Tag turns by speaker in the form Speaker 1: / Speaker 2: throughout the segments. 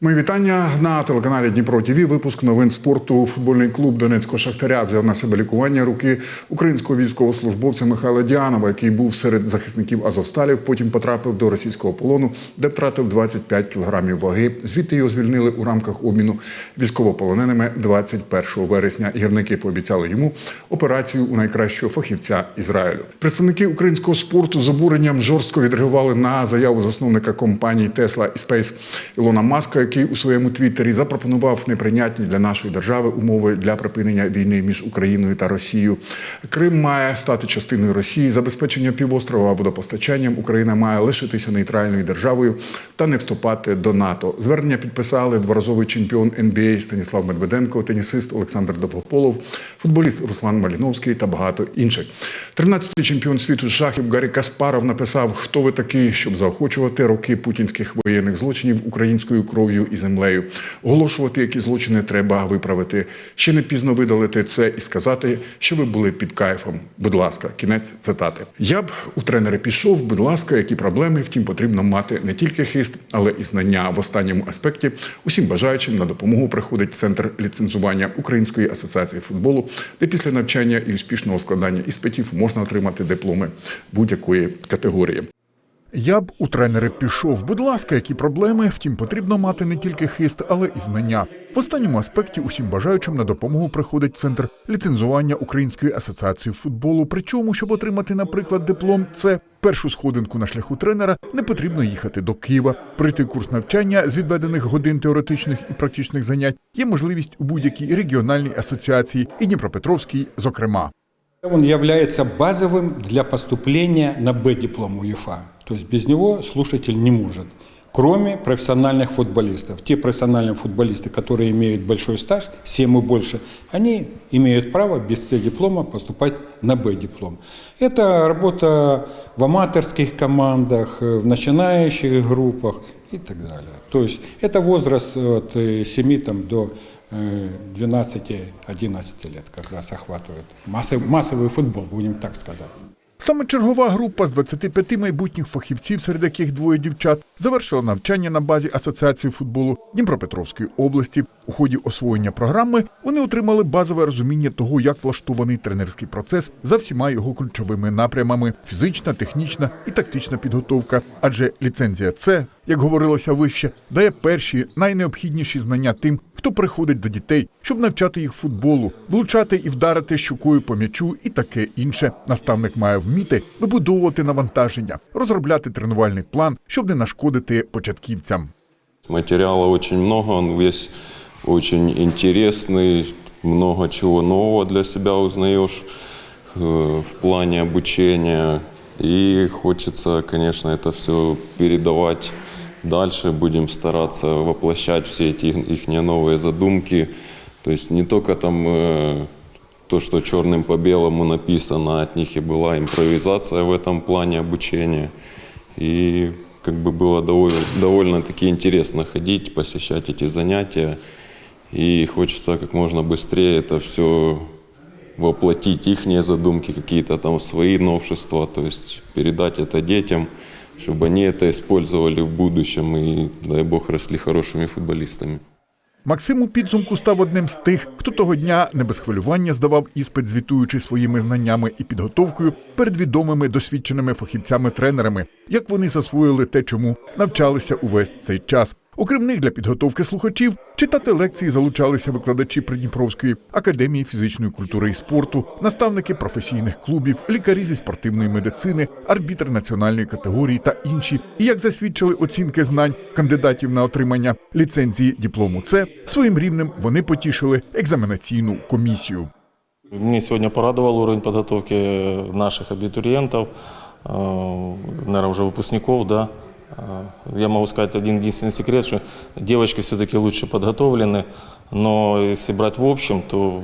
Speaker 1: Мої вітання на телеканалі Дніпро ТВ. Випуск новин спорту. Футбольний клуб Донецького Шахтаря взяв на себе лікування руки українського військовослужбовця Михайла Діанова, який був серед захисників Азовсталів. Потім потрапив до російського полону, де втратив 25 кілограмів ваги. Звідти його звільнили у рамках обміну військовополоненими 21 вересня. Гірники пообіцяли йому операцію у найкращого фахівця Ізраїлю. Представники українського спорту з обуренням жорстко відреагували на заяву засновника компаній Тесла і Спейс Ілона Маска, який у своєму твіттері запропонував неприйнятні для нашої держави умови для припинення війни між Україною та Росією. Крим має стати частиною Росії. Забезпечення півострова водопостачанням Україна має лишитися нейтральною державою та не вступати до НАТО. Звернення підписали дворазовий чемпіон НБА Станіслав Медведенко, тенісист Олександр Довгополов, футболіст Руслан Маліновський та багато інших. 13-й чемпіон світу шахів Гаррі Каспаров написав, хто ви такий, щоб заохочувати роки путінських воєнних злочинів українською кров'ю і землею. Оголошувати, які злочини треба виправити. Ще не пізно видалити це і сказати, що ви були під кайфом. Будь ласка, кінець цитати. Я б у тренери пішов. Будь ласка, які проблеми? Втім, потрібно мати не тільки хист, але і знання в останньому аспекті. Усім бажаючим на допомогу приходить центр ліцензування Української асоціації футболу, де після навчання і успішного складання іспитів можна отримати дипломи будь-якої категорії. Я б у тренери пішов. Будь ласка, які проблеми? Втім, потрібно мати не тільки хист, але і знання. В останньому аспекті усім бажаючим на допомогу приходить центр ліцензування Української асоціації футболу. Причому, щоб отримати, наприклад, диплом, це першу сходинку на шляху тренера, не потрібно їхати до Києва. Пройти курс навчання з відведених годин теоретичних і практичних занять є можливість у будь-якій регіональній асоціації і Дніпропетровській, зокрема.
Speaker 2: Он является базовым для поступления на Б-диплом УЕФА. То есть без него слушатель не может. Кроме профессиональных футболистов. Те профессиональные футболисты, которые имеют большой стаж, 7 и больше, они имеют право без С-диплома поступать на Б-диплом. Это работа в аматорских командах, э, в начинающих группах и так далее. То есть это возраст от э, 7 там, до э, 12-11 лет как раз охватывает. Массовый, массовый футбол, будем так сказать.
Speaker 1: Саме чергова група з 25 майбутніх фахівців, серед яких двоє дівчат, завершила навчання на базі Асоціації футболу Дніпропетровської області. У ході освоєння програми вони отримали базове розуміння того, як влаштований тренерський процес за всіма його ключовими напрямами: фізична, технічна і тактична підготовка. Адже ліцензія це, як говорилося вище, дає перші найнеобхідніші знання тим, хто приходить до дітей, щоб навчати їх футболу, влучати і вдарити щукою по м'ячу і таке інше. Наставник має вміти вибудовувати навантаження, розробляти тренувальний план, щоб не нашкодити початківцям.
Speaker 3: Материала очень много, он весь очень интересный, много чего нового для себя узнаешь э, в плане обучения. И хочется, конечно, это все передавать Дальше. Будем стараться воплощать все эти их новые задумки. То есть не только там э, то, что черным по белому написано, от них и была импровизация в этом плане обучения. И как бы было довольно, довольно-таки интересно ходить, посещать эти занятия. И хочется как можно быстрее это все воплотить, их задумки, какие-то там свои новшества, то есть передать это детям, чтобы они это использовали в будущем и, дай бог, росли хорошими футболистами.
Speaker 1: Максим у підсумку став одним з тих, хто того дня не без хвилювання здавав іспит, звітуючи своїми знаннями і підготовкою перед відомими досвідченими фахівцями-тренерами, як вони засвоїли те, чому навчалися увесь цей час. Окрім них для підготовки слухачів читати лекції залучалися викладачі Придніпровської академії фізичної культури і спорту, наставники професійних клубів, лікарі зі спортивної медицини, арбітр національної категорії та інші. І як засвідчили оцінки знань кандидатів на отримання ліцензії диплому, С, своїм рівнем вони потішили екзаменаційну комісію.
Speaker 4: Мне сегодня порадовал уровень подготовки наших абитуриентов, э, наверное, уже выпускников, да. Э, Я могу сказать один единственный секрет, что девочки все-таки лучше подготовлены, но если брать в общем, то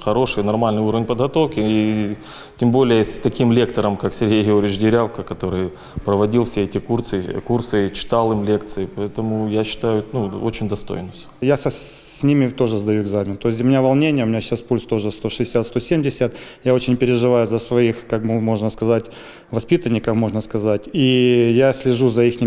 Speaker 4: хороший, нормальный уровень подготовки, и тем более с таким лектором, как Сергей Георгиевич Дерявко, который проводил все эти курсы, курсы читал им лекции, поэтому я считаю, ну, очень достойно все.
Speaker 5: Я со, с ними тоже сдаю экзамен. То есть у меня волнение, у меня сейчас пульс тоже 160-170. Я очень переживаю за своих, как можно сказать, воспитанников, можно сказать. И я слежу за их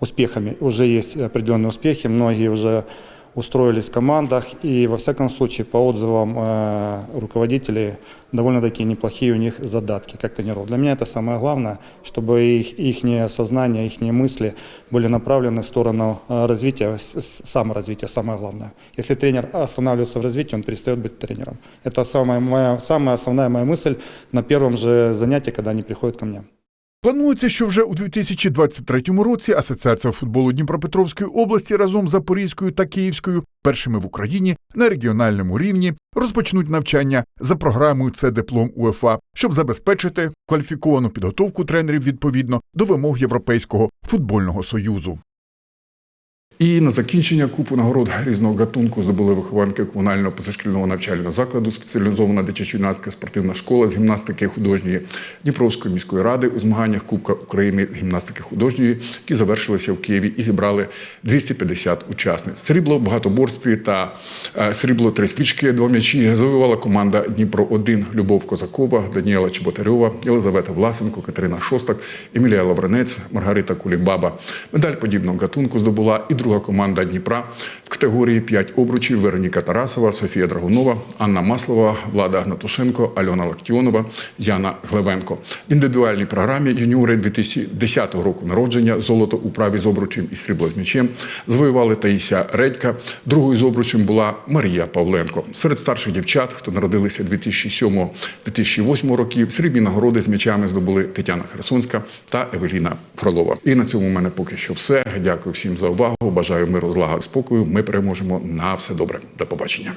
Speaker 5: успехами. Уже есть определенные успехи, многие уже устроились в командах, и во всяком случае, по отзывам э, руководителей, довольно-таки неплохие у них задатки как тренеров. Для меня это самое главное, чтобы их, их сознание, их мысли были направлены в сторону э, развития, саморазвития, самое главное. Если тренер останавливается в развитии, он перестает быть тренером. Это самая, моя, самая основная моя мысль на первом же занятии, когда они приходят ко мне.
Speaker 1: Планується, що вже у 2023 році Асоціація футболу Дніпропетровської області разом з Запорізькою та Київською першими в Україні на регіональному рівні розпочнуть навчання за програмою «Це диплом УЕФА, щоб забезпечити кваліфіковану підготовку тренерів відповідно до вимог Європейського футбольного союзу. І на закінчення купу нагород різного гатунку здобули вихованки комунального позашкільного навчального закладу, спеціалізована дитячо-юнацька спортивна школа з гімнастики художньої Дніпровської міської ради у змаганнях Кубка України з гімнастики художньої, які завершилися в Києві і зібрали 250 учасниць. Срібло в багатоборстві та е, срібло три стрічки, два м'ячі завоювала команда Дніпро 1 Любов Козакова, Даніела Чеботарьова, Єлизавета Власенко, Катерина Шостак, Емілія Лавренець, Маргарита Кулібаба. Медаль подібного гатунку здобула і друга команда Дніпра в категорії 5 обручів Вероніка Тарасова, Софія Драгунова, Анна Маслова, Влада Гнатушенко, Альона Лактіонова, Яна Глевенко. В індивідуальній програмі юніори 2010 року народження золото у праві з обручем і срібло з м'ячем завоювали Таїся Редька. Другою з обручем була Марія Павленко. Серед старших дівчат, хто народилися 2007-2008 років, срібні нагороди з м'ячами здобули Тетяна Херсонська та Евеліна Фролова. І на цьому в мене поки що все. Дякую всім за увагу. Бажаю миру, злагоди, спокою. Ми переможемо на все добре. До побачення.